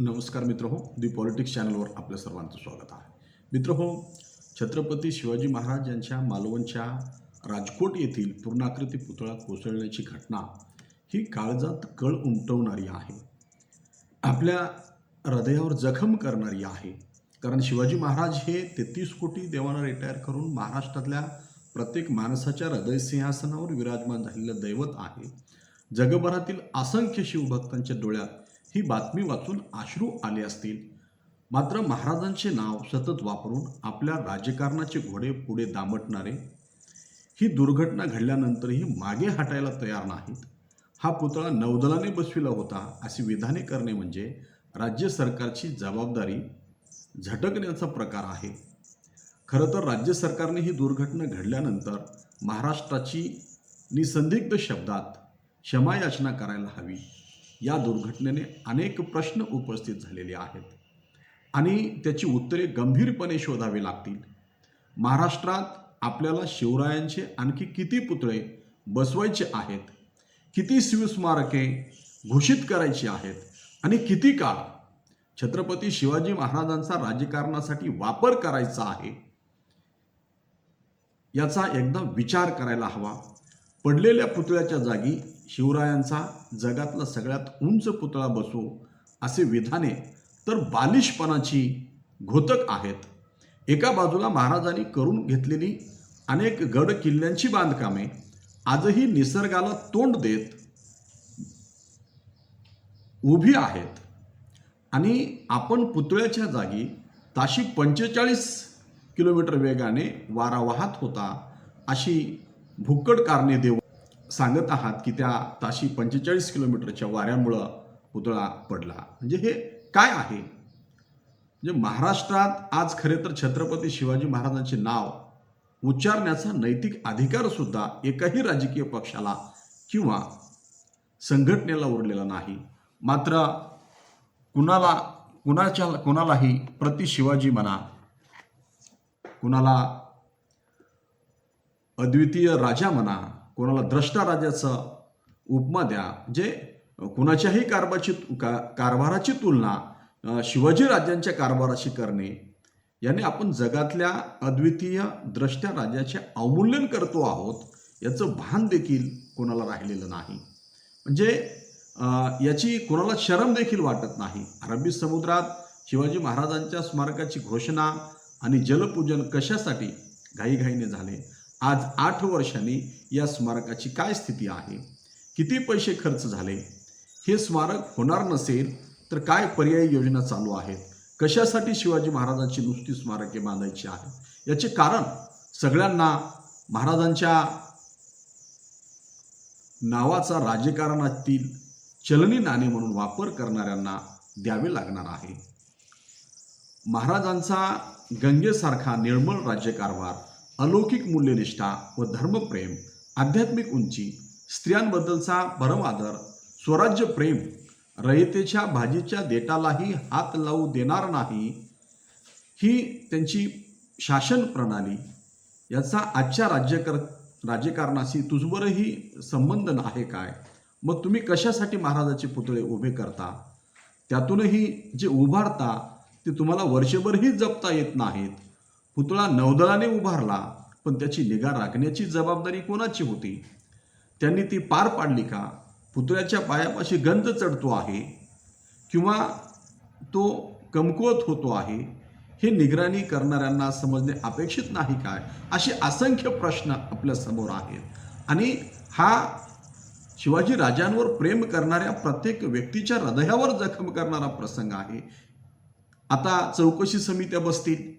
नमस्कार मित्र हो दी पॉलिटिक्स चॅनलवर आपल्या सर्वांचं स्वागत आहे. मित्र हो छत्रपती शिवाजी महाराज यांच्या मालवणच्या राजकोट येथील पूर्णाकृती पुतळा कोसळण्याची घटना ही काळजात कळ उमटवणारी आहे. आपल्या हृदयावर जखम करणारी आहे. कारण शिवाजी महाराज हे तेहतीस कोटी देवांना रिटायर करून महाराष्ट्रातल्या प्रत्येक माणसाच्या हृदयसिंहासनावर विराजमान झालेलं दैवत आहे. जगभरातील असंख्य शिवभक्तांच्या डोळ्यात ही बातमी वाचून आश्रू आले असतील. मात्र महाराजांचे नाव सतत वापरून आपल्या राजकारणाचे घोडे पुढे दामटणारे ही दुर्घटना घडल्यानंतरही मागे हटायला तयार नाहीत. हा पुतळा नौदलाने बसविला होता अशी विधाने करणे म्हणजे राज्य सरकारची जबाबदारी झटकण्याचा प्रकार आहे. खरं तर राज्य सरकारने ही दुर्घटना घडल्यानंतर महाराष्ट्राची निसंदिग्ध शब्दात क्षमायाचना करायला हवी. या दुर्घटनेने अनेक प्रश्न उपस्थित झालेले आहेत. आणि त्याची उत्तरे गंभीरपणे शोधावी लागतील. महाराष्ट्रात आपल्याला शिवरायांचे आणखी किती पुतळे बसवायचे आहेत? किती शिवस्मारके घोषित करायची आहेत? आणि किती काळ? छत्रपती शिवाजी महाराजांचा राजकारणासाठी वापर करायचा आहे? याचा एकदा विचार करायला हवा. पडलेल्या पुतळ्याच्या जागी शिवरायांचा जगातला सगळ्यात उंच पुतळा बसवू असे विधाने तर बालिशपणाची घोतक आहेत. एका बाजूला महाराजांनी करून घेतलेली अनेक गड किल्ल्यांची बांधकामे आजही निसर्गाला तोंड देत उभी आहेत. आणि आपण पुतळ्याच्या जागी ताशी पंचेचाळीस किलोमीटर वेगाने वारा वाहत होता अशी भुक्कड कारणे देऊ सांगत आहात की त्या ताशी पंचेचाळीस किलोमीटरच्या वाऱ्यामुळं पुतळा पडला. म्हणजे हे काय आहे? म्हणजे महाराष्ट्रात आज खरे तर छत्रपती शिवाजी महाराजांचे नाव उच्चारण्याचा नैतिक अधिकार सुद्धा एकाही राजकीय पक्षाला किंवा संघटनेला उरलेला नाही. मात्र कुणाला कुणाच्या कुणालाही प्रति शिवाजी म्हणा कुणाला अद्वितीय राजा म्हणा कोणाला द्रष्टा राजाचा उपमा द्या म्हणजे कुणाच्याही कारभाराची का कारभाराची तुलना शिवाजी राजांच्या कारभाराशी करणे याने आपण जगातल्या अद्वितीय द्रष्ट्या राजाचे अवमूल्यन करतो आहोत याचं भान देखील कोणाला राहिलेलं नाही. म्हणजे याची कोणाला शरम देखील वाटत नाही. अरबी समुद्रात शिवाजी महाराजांच्या स्मारकाची घोषणा आणि जलपूजन कशासाठी घाईघाईने झाले? आज आठ वर्षांनी या स्मारकाची काय स्थिती आहे? किती पैसे खर्च झाले? हे स्मारक होणार नसेल तर काय पर्यायी योजना चालू आहेत? कशासाठी शिवाजी महाराजांची नुसती स्मारके बांधायची आहेत? याचे कारण सगळ्यांना महाराजांच्या नावाचा राजकारणातील चलनी नाणे म्हणून वापर करणाऱ्यांना द्यावे लागणार आहे. महाराजांचा गंगेसारखा निर्मळ राज्यकारभार अलौकिक मूल्यनिष्ठा व धर्मप्रेम आध्यात्मिक उंची स्त्रियांबद्दलचा परमादर स्वराज्य प्रेम रयतेच्या भाजीच्या देटालाही हात लावू देणार नाही ही त्यांची शासन प्रणाली याचा आजच्या राज्यकर राज्यकारणाशी तुझबरही संबंध आहे काय? मग तुम्ही कशासाठी महाराजाचे पुतळे उभे करता? त्यातूनही जे उभारता ते तुम्हाला वर्षभरही जपता येत नाहीत. पुतळा नौदलाने उभारला पण त्याची निगा राखण्याची जबाबदारी कोणाची होती? त्यांनी ती पार पाडली का? पुतळ्याच्या पायापाशी गंध चढतो आहे किंवा तो कमकुवत होतो आहे? हे निगराणी करणाऱ्यांना समजणे अपेक्षित नाही काय? असे असंख्य प्रश्न आपल्यासमोर आहेत. आणि हा शिवाजी राजांवर प्रेम करणाऱ्या प्रत्येक व्यक्तीच्या हृदयावर जखम करणारा प्रसंग आहे. आता चौकशी समित्या बसतील.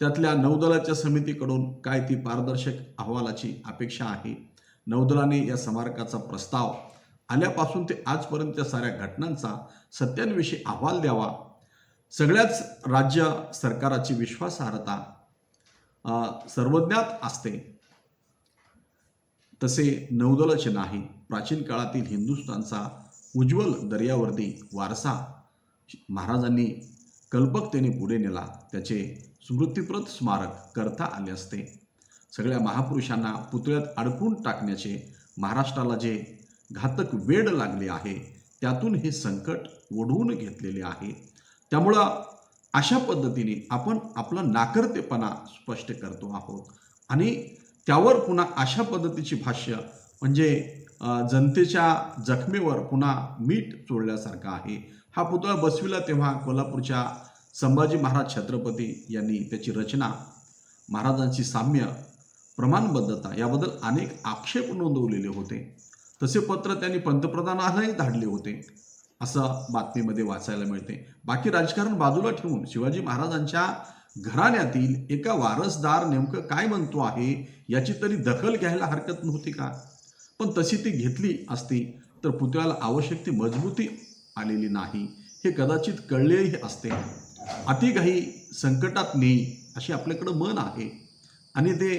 त्यातल्या नौदलाच्या समितीकडून काय ती पारदर्शक अहवालाची अपेक्षा आहे? नौदलाने या स्मारकाचा प्रस्ताव आल्यापासून ते आजपर्यंत साऱ्या घटनांचा सत्यांविषयी अहवाल द्यावा. सगळ्याच राज्य सरकाराची विश्वासार्हता सर्वज्ञात असते. तसे नौदलाचे नाही प्राचीन काळातील हिंदुस्थानचा उज्ज्वल दर्यावर्दी वारसा महाराजांनी कल्पकतेने पुढे नेला त्याचे स्मृतिप्रत स्मारक करता आले असते. सगळ्या महापुरुषांना पुतळ्यात अडकून टाकण्याचे महाराष्ट्राला जे घातक वेड लागले आहे त्यातून हे संकट ओढवून घेतलेले आहे. त्यामुळं अशा पद्धतीने आपण आपला नाकर्तेपणा स्पष्ट करतो आहोत. आणि त्यावर पुन्हा अशा पद्धतीची भाष्य म्हणजे जनतेच्या जखमेवर पुन्हा मीठ चोळल्यासारखा आहे. हा पुतळा बसविला तेव्हा कोल्हापूरच्या संभाजी महाराज छत्रपती यांनी त्याची रचना महाराजांची साम्य प्रमाणबद्धता याबद्दल अनेक आक्षेप नोंदवलेले होते. तसे पत्र त्यांनी पंतप्रधानालाही धाडले होते. असं बातमीमध्ये वाचायला मिळते. बाकी राजकारण बाजूला ठेवून शिवाजी महाराजांच्या घराण्यातील एका वारसदार नेमकं काय म्हणतो आहे याची तरी दखल घ्यायला हरकत नव्हती का? पण तशी ती घेतली असती तर पुतळ्याला आवश्यक ती मजबूती आलेली नाही. हे कदाचित कळलेही असते. अतिघाई संकटात नेई अशी आपल्याकडं मन आहे. आणि ते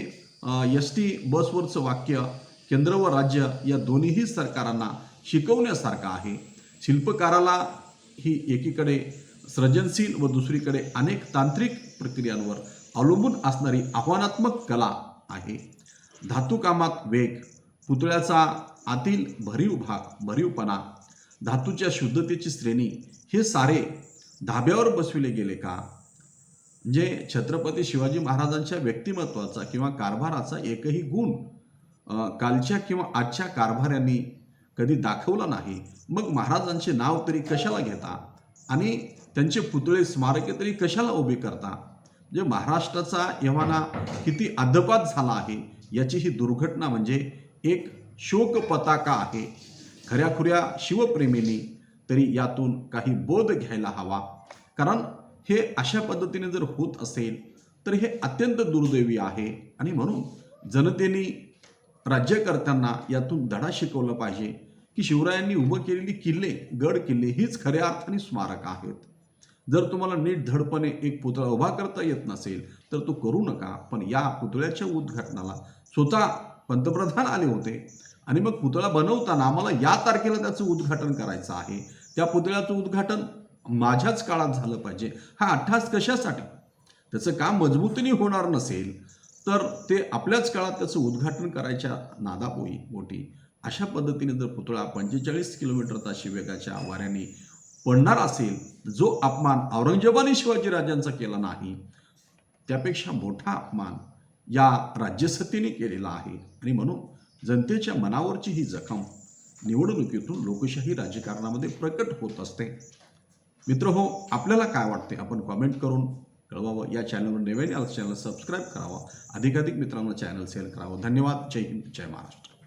एस टी बसवरचं वाक्य केंद्र व राज्य या दोन्हीही सरकारांना शिकवण्यासारखं आहे. शिल्पकाराला ही एकीकडे सृजनशील व दुसरीकडे अनेक तांत्रिक प्रक्रियांवर अवलंबून असणारी आव्हानात्मक कला आहे. धातुकामात वेग पुतळ्याचा आतील भरीव भाग भरीवपणा धातूच्या शुद्धतेची श्रेणी हे सारे धाब्यावर बसविले गेले का? म्हणजे छत्रपती शिवाजी महाराजांच्या व्यक्तिमत्वाचा किंवा कारभाराचा एकही गुण कालच्या किंवा आजच्या कारभाऱ्यांनी कधी दाखवला नाही. मग महाराजांचे नाव तरी कशाला घेता? आणि त्यांचे पुतळे स्मारके तरी कशाला उभे करता? म्हणजे महाराष्ट्राचा यवाना किती अधपात झाला आहे याची ही दुर्घटना म्हणजे एक शोक पताका आहे. खऱ्याखुऱ्या शिवप्रेमींनी तरी यातून काही बोध घ्यायला हवा. कारण हे अशा पद्धतीने जर होत असेल तर हे अत्यंत दुर्दैवी आहे. आणि म्हणून जनतेने राज्यकर्त्यांना यातून धडा शिकवला पाहिजे की शिवरायांनी उभं केलेली किल्ले गड किल्ले हीच खऱ्या अर्थाने स्मारक आहेत. जर तुम्हाला नीट धडपणे एक पुतळा उभा करता येत नसेल तर तो करू नका. पण या पुतळ्याच्या उद्घाटनाला स्वतः पंतप्रधान आले होते. आणि मग पुतळा बनवताना आम्हाला या तारखेला त्याचं उद्घाटन करायचं आहे. त्या पुतळ्याचं उद्घाटन माझ्याच काळात झालं पाहिजे. हा अठ्ठास कशासाठी? त्याचं काम मजबूतीने होणार नसेल तर ते आपल्याच काळात त्याचं उद्घाटन करायच्या नादापोई मोठी अशा पद्धतीने जर पुतळा पंचेचाळीस किलोमीटर ताशी वेगाच्या वाऱ्याने पडणार असेल जो अपमान औरंगजेबाने शिवाजीराजांचा केला नाही त्यापेक्षा मोठा अपमान या राज्यसत्तेने केलेला आहे. आणि म्हणून जनतेच्या मनावरची ही जखम निवडणुकीतून लोकशाही राजकारणामध्ये प्रकट होत असते. मित्र हो आपल्याला काय वाटते? आपण कॉमेंट करून कळवावं. या चॅनलवर नवीन आलं चॅनल सबस्क्राईब करावा. अधिकाधिक मित्रांना चॅनल शेअर करावं. धन्यवाद. जय हिंद. जय महाराष्ट्र.